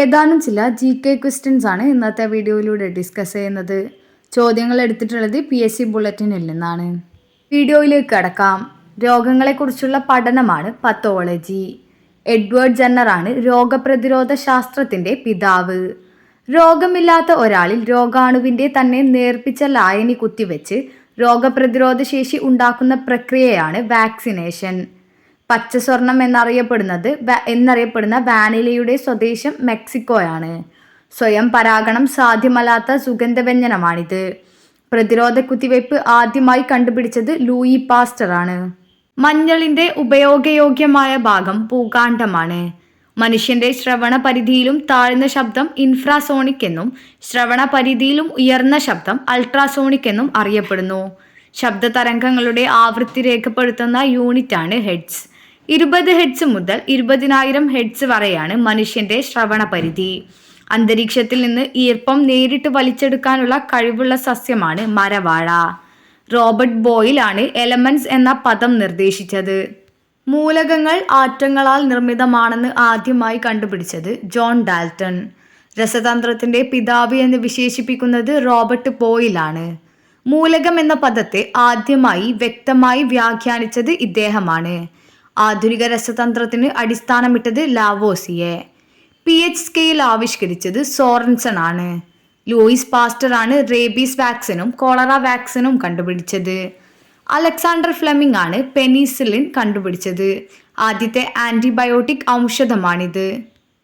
ഏതാനും ചില G K questions ആണ് ഇന്നത്തെ വീഡിയോയിലൂടെ ഡിസ്കസ് ചെയ്യുന്നത്. ചോദ്യങ്ങൾ എടുത്തിട്ടുള്ളത് പി എസ് സി ബുള്ളറ്റിനിൽ നിന്നാണ്. വീഡിയോയിലേക്ക് കടക്കാം. രോഗങ്ങളെക്കുറിച്ചുള്ള പഠനമാണ് പത്തോളജി എഡ്വേർഡ് ജന്നറാണ് രോഗപ്രതിരോധ ശാസ്ത്രത്തിന്റെ പിതാവ്. രോഗമില്ലാത്ത ഒരാളിൽ രോഗാണുവിന്റെ തന്നെ നേർപ്പിച്ച ലായനി കുത്തിവെച്ച് രോഗപ്രതിരോധ ശേഷി ഉണ്ടാക്കുന്ന പ്രക്രിയയാണ് വാക്സിനേഷൻ. പച്ചസ്വർണം എന്നറിയപ്പെടുന്നത് എന്നറിയപ്പെടുന്ന വാനിലയുടെ സ്വദേശം മെക്സിക്കോയാണ്. സ്വയം പരാഗണം സാധ്യമല്ലാത്ത സുഗന്ധവ്യഞ്ജനമാണിത്. പ്രതിരോധ കുത്തിവയ്പ് ആദ്യമായി കണ്ടുപിടിച്ചത് ലൂയി പാസ്റ്റർ ആണ് മഞ്ഞളിന്റെ ഉപയോഗയോഗ്യമായ ഭാഗം പൂകാണ്ഡമാണ് മനുഷ്യന്റെ ശ്രവണ പരിധിയിലും താഴ്ന്ന ശബ്ദം ഇൻഫ്രാസോണിക് എന്നും ശ്രവണ പരിധിയിലും ഉയർന്ന ശബ്ദം അൾട്രാസോണിക് എന്നും അറിയപ്പെടുന്നു. ശബ്ദ തരംഗങ്ങളുടെ ആവൃത്തി രേഖപ്പെടുത്തുന്ന യൂണിറ്റാണ് ഹെഡ്സ്. ഇരുപത് ഹെഡ്സ് മുതൽ ഇരുപതിനായിരം ഹെഡ്സ് വരെയാണ് മനുഷ്യന്റെ ശ്രവണ പരിധി അന്തരീക്ഷത്തിൽ നിന്ന് ഈർപ്പം നേരിട്ട് വലിച്ചെടുക്കാനുള്ള കഴിവുള്ള സസ്യമാണ് മരവാഴ. റോബർട്ട് ബോയിലാണ് എലമെന്റ്സ് എന്ന പദം നിർദ്ദേശിച്ചത്. മൂലകങ്ങൾ ആറ്റങ്ങളാൽ നിർമ്മിതമാണെന്ന് ആദ്യമായി കണ്ടുപിടിച്ചത് ജോൺ ഡാൽട്ടൺ. രസതന്ത്രത്തിന്റെ പിതാവ് എന്ന് വിശേഷിപ്പിക്കുന്നത് റോബർട്ട് ബോയിലാണ് മൂലകം എന്ന പദത്തെ ആദ്യമായി വ്യക്തമായി വ്യാഖ്യാനിച്ചത് ഇദ്ദേഹമാണ്. ആധുനിക രസതന്ത്രത്തിന് അടിസ്ഥാനമിട്ടത് ലാവോസിയെ. പി എച്ച് സ്കെയിൽ ആവിഷ്കരിച്ചത് സോറൻസൺ ആണ്. ലൂയിസ് പാസ്റ്റർ ആണ് റേബീസ് വാക്സിനും കോളറ വാക്സിനും കണ്ടുപിടിച്ചത്. അലക്സാണ്ടർ ഫ്ലെമിംഗ് ആണ് പെനിസിലിൻ കണ്ടുപിടിച്ചത്. ആദ്യത്തെ ആന്റിബയോട്ടിക് ഔഷധമാണിത്.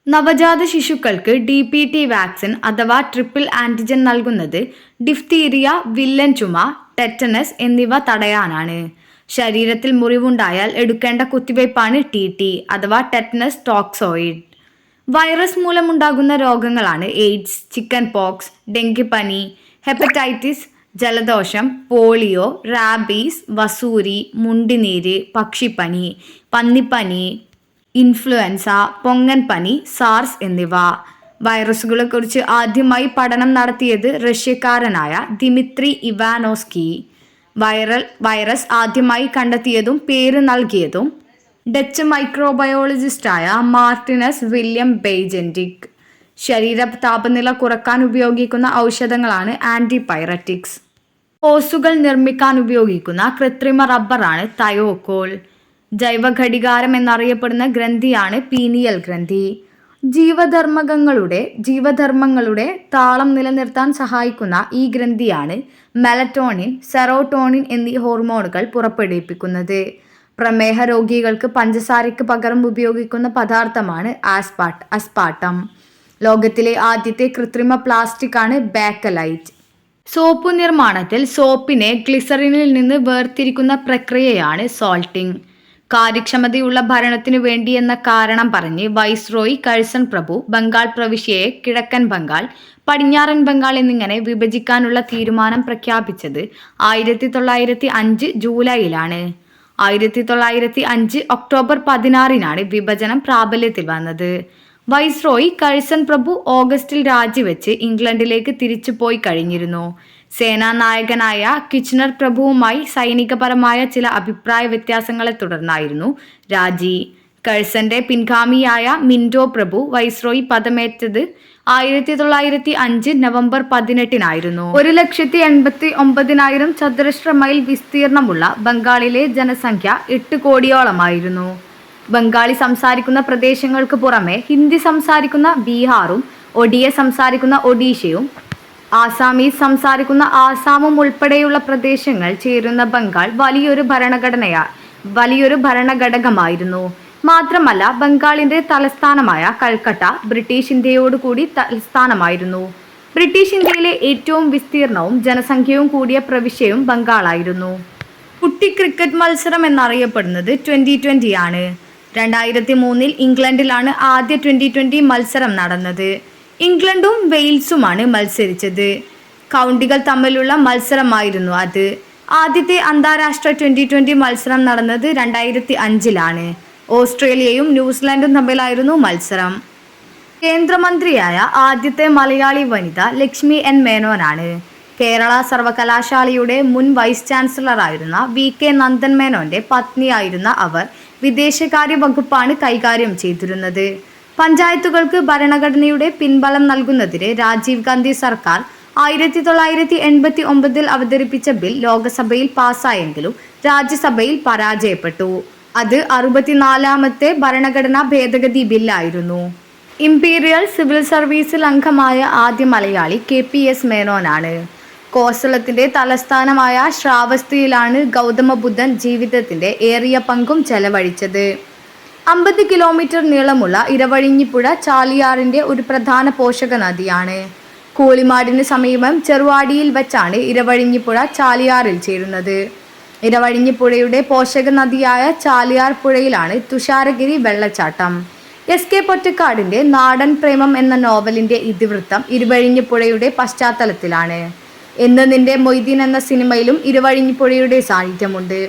നവജാത ശിശുക്കൾക്ക് ഡി പി ടി വാക്സിൻ അഥവാ ട്രിപ്പിൾ ആന്റിജൻ നൽകുന്നത് ഡിഫ്തീരിയ വില്ലൻ ചുമ ടെറ്റനസ് എന്നിവ തടയാനാണ്. ശരീരത്തിൽ മുറിവുണ്ടായാൽ എടുക്കേണ്ട കുത്തിവയ്പ്പാണ് ടി ടി അഥവാ ടെറ്റനസ് ടോക്സോയിഡ് വൈറസ് മൂലമുണ്ടാകുന്ന രോഗങ്ങളാണ് എയ്ഡ്സ് ചിക്കൻ പോക്സ് ഡെങ്കിപ്പനി ഹെപ്പറ്റൈറ്റിസ് ജലദോഷം പോളിയോ റാബീസ് വസൂരി മുണ്ടിനീര് പക്ഷിപ്പനി പന്നിപ്പനി ഇൻഫ്ലുവൻസ പൊങ്ങൻ പനി സാർസ് എന്നിവ. വൈറസുകളെക്കുറിച്ച് ആദ്യമായി പഠനം നടത്തിയത് റഷ്യക്കാരനായ ദിമിത്രി ഇവാനോസ്കി വൈറൽ വൈറസ് ആദ്യമായി കണ്ടെത്തിയതും പേര് നൽകിയതും ഡച്ച് മൈക്രോബയോളജിസ്റ്റായ മാർട്ടിനസ് വില്യം ബെയ്ജന്റിക് ശരീര താപനില കുറയ്ക്കാൻ ഉപയോഗിക്കുന്ന ഔഷധങ്ങളാണ് ആന്റിപൈററ്റിക്സ്. ഹോസുകൾ നിർമ്മിക്കാൻ ഉപയോഗിക്കുന്ന കൃത്രിമ റബ്ബറാണ് തയോക്കോൾ ജൈവഘടികാരം എന്നറിയപ്പെടുന്ന ഗ്രന്ഥിയാണ് പീനിയൽ ഗ്രന്ഥി. ജീവധർമ്മകങ്ങളുടെ ജീവധർമ്മങ്ങളുടെ താളം നിലനിർത്താൻ സഹായിക്കുന്ന ഈ ഗ്രന്ഥിയാണ് മെലറ്റോണിൻ സെറോട്ടോണിൻ എന്നീ ഹോർമോണുകൾ പുറപ്പെടുവിപ്പിക്കുന്നത്. പ്രമേഹ രോഗികൾക്ക് പഞ്ചസാരയ്ക്ക് പകരം ഉപയോഗിക്കുന്ന പദാർത്ഥമാണ് ആസ്പാട്ട് അസ്പാട്ടം. ലോകത്തിലെ ആദ്യത്തെ കൃത്രിമ പ്ലാസ്റ്റിക് ആണ് ബാക്കലൈറ്റ്. സോപ്പ് നിർമ്മാണത്തിൽ സോപ്പിനെ ഗ്ലിസറിനിൽ നിന്ന് വേർതിരിക്കുന്ന പ്രക്രിയയാണ് സോൾട്ടിംഗ് കാര്യക്ഷമതയുള്ള ഭരണത്തിനു വേണ്ടിയെന്ന കാരണം പറഞ്ഞ് വൈസ്രോയി കഴ്സൺ പ്രഭു ബംഗാൾ പ്രവിശ്യയെ കിഴക്കൻ ബംഗാൾ പടിഞ്ഞാറൻ ബംഗാൾ എന്നിങ്ങനെ വിഭജിക്കാനുള്ള തീരുമാനം പ്രഖ്യാപിച്ചത് ആയിരത്തി തൊള്ളായിരത്തി അഞ്ച് ജൂലൈയിലാണ്. ആയിരത്തി തൊള്ളായിരത്തി അഞ്ച് ഒക്ടോബർ പതിനാറിനാണ് വിഭജനം പ്രാബല്യത്തിൽ വന്നത്. വൈസ്രോയി കഴ്സൺ പ്രഭു ഓഗസ്റ്റിൽ രാജിവെച്ച് ഇംഗ്ലണ്ടിലേക്ക് തിരിച്ചു പോയി കഴിഞ്ഞിരുന്നു. സേനാനായകനായ കിച്ചനർ പ്രഭുവുമായി സൈനികപരമായ ചില അഭിപ്രായ വ്യത്യാസങ്ങളെ തുടർന്നായിരുന്നു രാജി. കഴ്സന്റെ പിൻഗാമിയായ മിൻഡോ പ്രഭു വൈസ്രോയി പദമേറ്റത് ആയിരത്തി തൊള്ളായിരത്തി അഞ്ച് നവംബർ പതിനെട്ടിനായിരുന്നു. ഒരു ലക്ഷത്തി എൺപത്തി ഒമ്പതിനായിരം ചതുരശ്ര മൈൽ വിസ്തീർണമുള്ള ബംഗാളിലെ ജനസംഖ്യ എട്ട് കോടിയോളമായിരുന്നു. ബംഗാളി സംസാരിക്കുന്ന പ്രദേശങ്ങൾക്ക് പുറമെ ഹിന്ദി സംസാരിക്കുന്ന ബീഹാറും ഒഡിയ സംസാരിക്കുന്ന ഒഡീഷയും ആസാമീസ് സംസാരിക്കുന്ന ആസാമും ഉൾപ്പെടെയുള്ള പ്രദേശങ്ങൾ ചേരുന്ന ബംഗാൾ വലിയൊരു ഭരണഘടനയാ വലിയൊരു ഭരണഘടകമായിരുന്നു. മാത്രമല്ല ബംഗാളിന്റെ തലസ്ഥാനമായ കൽക്കട്ട ബ്രിട്ടീഷ് ഇന്ത്യയോടുകൂടി തലസ്ഥാനമായിരുന്നു. ബ്രിട്ടീഷ് ഇന്ത്യയിലെ ഏറ്റവും വിസ്തീർണവും ജനസംഖ്യയും കൂടിയ പ്രവിശ്യയും ബംഗാളായിരുന്നു. കുട്ടി ക്രിക്കറ്റ് മത്സരം എന്നറിയപ്പെടുന്നത് ട്വന്റി ട്വന്റി ആണ്. രണ്ടായിരത്തി മൂന്നിൽ ഇംഗ്ലണ്ടിലാണ് ആദ്യ ട്വന്റി ട്വന്റി മത്സരം നടന്നത്. ഇംഗ്ലണ്ടും വെയിൽസുമാണ് മത്സരിച്ചത്. കൗണ്ടികൾ തമ്മിലുള്ള മത്സരമായിരുന്നു അത്. ആദ്യത്തെ അന്താരാഷ്ട്ര ട്വന്റി ട്വന്റി മത്സരം നടന്നത് രണ്ടായിരത്തി അഞ്ചിലാണ് ഓസ്ട്രേലിയയും ന്യൂസിലാൻഡും തമ്മിലായിരുന്നു മത്സരം. കേന്ദ്രമന്ത്രിയായ ആദ്യത്തെ മലയാളി വനിത ലക്ഷ്മി എൻ മേനോനാണ്. കേരള സർവകലാശാലയുടെ മുൻ വൈസ് ചാൻസലറായിരുന്ന വി കെ നന്ദൻ മേനോന്റെ പത്നിയായിരുന്ന അവർ വിദേശകാര്യ വകുപ്പാണ് കൈകാര്യം ചെയ്തിരുന്നത്. പഞ്ചായത്തുകൾക്ക് ഭരണഘടനയുടെ പിൻബലം നൽകുന്നതിന് രാജീവ് ഗാന്ധി സർക്കാർ ആയിരത്തി തൊള്ളായിരത്തി എൺപത്തി ഒമ്പതിൽ അവതരിപ്പിച്ച ബിൽ ലോക്സഭയിൽ പാസ്സായെങ്കിലും രാജ്യസഭയിൽ പരാജയപ്പെട്ടു. അത് അറുപത്തിനാലാമത്തെ ഭരണഘടനാ ഭേദഗതി ബില്ലായിരുന്നു. ഇംപീരിയൽ സിവിൽ സർവീസിൽ അംഗമായ ആദ്യ മലയാളി കെ പി എസ് മേനോനാണ്. കോസളത്തിന്റെ തലസ്ഥാനമായ ശ്രാവസ്തിയിലാണ് ഗൗതമ ബുദ്ധൻ ജീവിതത്തിന്റെ ഏറിയ പങ്കും ചെലവഴിച്ചത്. അമ്പത് കിലോമീറ്റർ നീളമുള്ള ഇരവഴിഞ്ഞിപ്പുഴ ചാലിയാറിന്റെ ഒരു പ്രധാന പോഷക നദിയാണ്. കൂളിമാടിന് സമീപം ചെറുവാടിയിൽ വച്ചാണ് ഇരവഴിഞ്ഞിപ്പുഴ ചാലിയാറിൽ ചേരുന്നത്. ഇരവഴിഞ്ഞിപ്പുഴയുടെ പോഷക നദിയായ ചാലിയാർ പുഴയിലാണ് തുഷാരഗിരി വെള്ളച്ചാട്ടം. എസ് കെ പൊറ്റക്കാടിന്റെ നാടൻ പ്രേമം എന്ന നോവലിന്റെ ഇതിവൃത്തം ഇരുവഴിഞ്ഞിപ്പുഴയുടെ പശ്ചാത്തലത്തിലാണ്. എന്ന് നിന്റെ മൊയ്തീൻ എന്ന സിനിമയിലും ഇരുവഴിഞ്ഞിപ്പുഴയുടെ സാന്നിധ്യമുണ്ട്.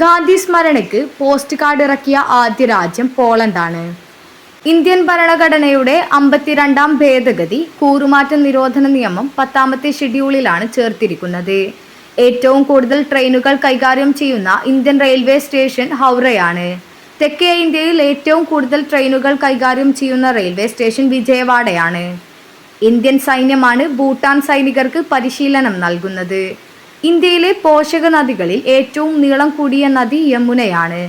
ഗാന്ധി സ്മരണയ്ക്ക് പോസ്റ്റ് കാർഡ് ഇറക്കിയ ആദ്യ രാജ്യം പോളണ്ടാണ്. ഇന്ത്യൻ ഭരണഘടനയുടെ അമ്പത്തിരണ്ടാം ഭേദഗതി കൂറുമാറ്റ നിരോധന നിയമം പത്താമത്തെ ഷെഡ്യൂളിലാണ് ചേർത്തിരിക്കുന്നത്. ഏറ്റവും കൂടുതൽ ട്രെയിനുകൾ കൈകാര്യം ചെയ്യുന്ന ഇന്ത്യൻ റെയിൽവേ സ്റ്റേഷൻ ഹൗറയാണ്. തെക്കേ ഇന്ത്യയിൽ ഏറ്റവും കൂടുതൽ ട്രെയിനുകൾ കൈകാര്യം ചെയ്യുന്ന റെയിൽവേ സ്റ്റേഷൻ വിജയവാഡയാണ്. ഇന്ത്യൻ സൈന്യമാണ് ഭൂട്ടാൻ സൈനികർക്ക് പരിശീലനം നൽകുന്നത്. ഇന്ത്യയിലെ പോഷക നദികളിൽ ഏറ്റവും നീളം കൂടിയ നദി യമുനയാണ്.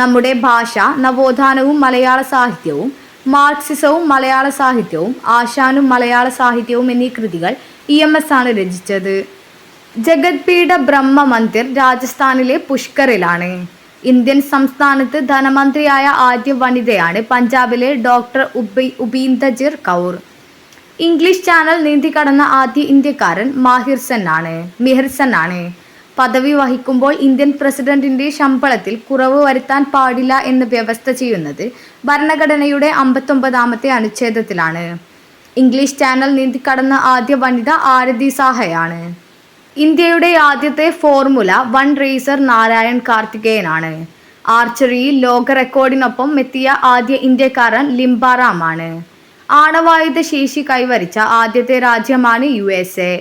നമ്മുടെ ഭാഷ നവോത്ഥാനവും മലയാള സാഹിത്യവും മാർക്സിസവും മലയാള സാഹിത്യവും ആശാനും മലയാള സാഹിത്യവും എന്നീ കൃതികൾ ഇ എം എസ് ആണ് രചിച്ചത്. ജഗത്പീഠ ബ്രഹ്മ മന്ദിർ രാജസ്ഥാനിലെ പുഷ്കറിലാണ്. ഇന്ത്യൻ സംസ്ഥാനത്ത് ധനമന്ത്രിയായ ആദ്യ വനിതയാണ് പഞ്ചാബിലെ ഡോക്ടർ ഉബി ഉബീന്ദജിർ കൗർ. ഇംഗ്ലീഷ് ചാനൽ നീന്തി കടന്ന ആദ്യ ഇന്ത്യക്കാരൻ മാഹിർ സെൻ ആണ്. മിഹിർ സെൻ ആണ്. പദവി വഹിക്കുമ്പോൾ ഇന്ത്യൻ പ്രസിഡന്റിന്റെ ശമ്പളത്തിൽ കുറവ് വരുത്താൻ പാടില്ല എന്ന് വ്യവസ്ഥ ചെയ്യുന്നത് ഭരണഘടനയുടെ അമ്പത്തൊമ്പതാമത്തെ അനുച്ഛേദത്തിലാണ്. ഇംഗ്ലീഷ് ചാനൽ നീന്തിക്കടന്ന ആദ്യ വനിത ആരതി സാഹയാണ്. ഇന്ത്യയുടെ ആദ്യത്തെ ഫോർമുല വൺ റേസർ നാരായൺ കാർത്തികേയനാണ്. ആർച്ചറിയിൽ ലോക റെക്കോർഡിനൊപ്പം എത്തിയ ആദ്യ ഇന്ത്യക്കാരൻ ലിംബാറാം ആണ്. ആണവായുധ ശേഷി കൈവരിച്ച ആദ്യത്തെ രാജ്യമാണ് യു എസ് എ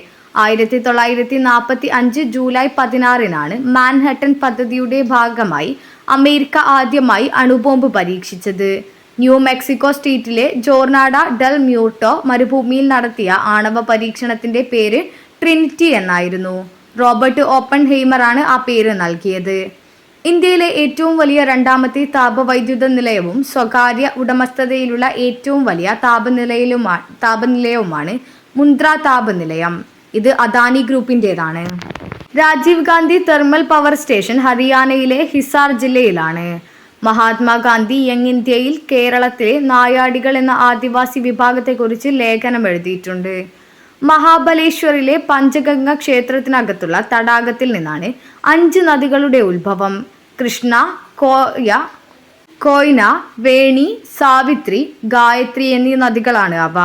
ആയിരത്തി തൊള്ളായിരത്തി നാൽപ്പത്തി അഞ്ച് ജൂലൈ പതിനാറിനാണ് മാൻഹട്ടൻ പദ്ധതിയുടെ ഭാഗമായി അമേരിക്ക ആദ്യമായി അണുബോംബ് പരീക്ഷിച്ചത്. ന്യൂ മെക്സിക്കോ സ്റ്റേറ്റിലെ ജോർണാഡ ഡെൽ മ്യൂർട്ടോ മരുഭൂമിയിൽ നടത്തിയ ആണവ പരീക്ഷണത്തിന്റെ പേര് ട്രിനിറ്റി എന്നായിരുന്നു. റോബർട്ട് ഓപ്പൺ ഹെയ്മറാണ് ആ പേര് നൽകിയത്. ഇന്ത്യയിലെ ഏറ്റവും വലിയ രണ്ടാമത്തെ താപവൈദ്യുത നിലയവും സ്വകാര്യ ഉടമസ്ഥതയിലുള്ള ഏറ്റവും വലിയ താപനിലയിലുമാണ് താപനിലയവുമാണ് മുന്ദ്ര താപനിലയം. ഇത് Adani ഗ്രൂപ്പിന്റെതാണ് Rajiv Gandhi thermal power station ഹരിയാനയിലെ ഹിസാർ ജില്ലയിലാണ്. മഹാത്മാഗാന്ധി യങ് ഇന്ത്യയിൽ കേരളത്തിലെ നായാടികൾ എന്ന ആദിവാസി വിഭാഗത്തെക്കുറിച്ച് ലേഖനം എഴുതിയിട്ടുണ്ട്. മഹാബലേശ്വറിലെ പഞ്ചഗംഗ ക്ഷേത്രത്തിനകത്തുള്ള തടാകത്തിൽ നിന്നാണ് അഞ്ച് നദികളുടെ ഉത്ഭവം. കൃഷ്ണ കോയ കോയ്ന വേണി സാവിത്രി ഗായത്രി എന്നീ നദികളാണ് അവ.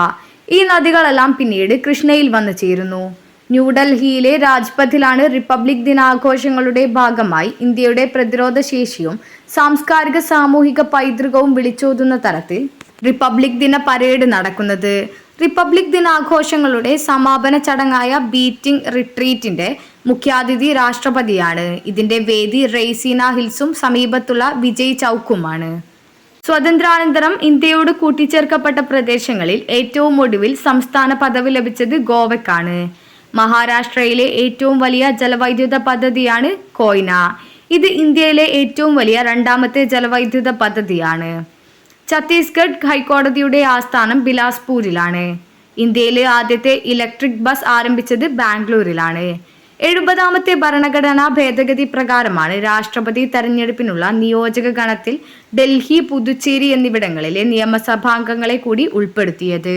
ഈ നദികളെല്ലാം പിന്നീട് കൃഷ്ണയിൽ വന്നു ചേരുന്നു. ന്യൂഡൽഹിയിലെ രാജ്പഥിലാണ് റിപ്പബ്ലിക് ദിനാഘോഷങ്ങളുടെ ഭാഗമായി ഇന്ത്യയുടെ പ്രതിരോധ ശേഷിയും സാംസ്കാരിക സാമൂഹിക പൈതൃകവും വിളിച്ചോതുന്ന തരത്തിൽ റിപ്പബ്ലിക് ദിന പരേഡ് നടക്കുന്നത്. റിപ്പബ്ലിക് ദിനാഘോഷങ്ങളുടെ സമാപന ചടങ്ങായ ബീറ്റിംഗ് റിട്രീറ്റിന്റെ മുഖ്യാതിഥി രാഷ്ട്രപതിയാണ്. ഇതിന്റെ വേദി റെയ്സീന ഹിൽസും സമീപത്തുള്ള വിജയ് ചൌക്കുമാണ്. സ്വതന്ത്രാനന്തരം ഇന്ത്യയോട് കൂട്ടിച്ചേർക്കപ്പെട്ട പ്രദേശങ്ങളിൽ ഏറ്റവും ഒടുവിൽ സംസ്ഥാന പദവി ലഭിച്ചത് ഗോവയ്ക്കാണ്. മഹാരാഷ്ട്രയിലെ ഏറ്റവും വലിയ ജലവൈദ്യുത പദ്ധതിയാണ് കോയ്ന. ഇത് ഇന്ത്യയിലെ ഏറ്റവും വലിയ രണ്ടാമത്തെ ജലവൈദ്യുത പദ്ധതിയാണ്. ഛത്തീസ്ഗഡ് ഹൈക്കോടതിയുടെ ആസ്ഥാനം ബിലാസ്പൂരിലാണ്. ഇന്ത്യയിലെ ആദ്യത്തെ ഇലക്ട്രിക് ബസ് ആരംഭിച്ചത് ബാംഗ്ലൂരിലാണ്. എഴുപതാമത്തെ ഭരണഘടനാ ഭേദഗതി പ്രകാരമാണ് രാഷ്ട്രപതി തെരഞ്ഞെടുപ്പിനുള്ള നിയോജക ഗണത്തിൽ ഡൽഹി പുതുച്ചേരി എന്നിവിടങ്ങളിലെ നിയമസഭാംഗങ്ങളെ കൂടി ഉൾപ്പെടുത്തിയത്.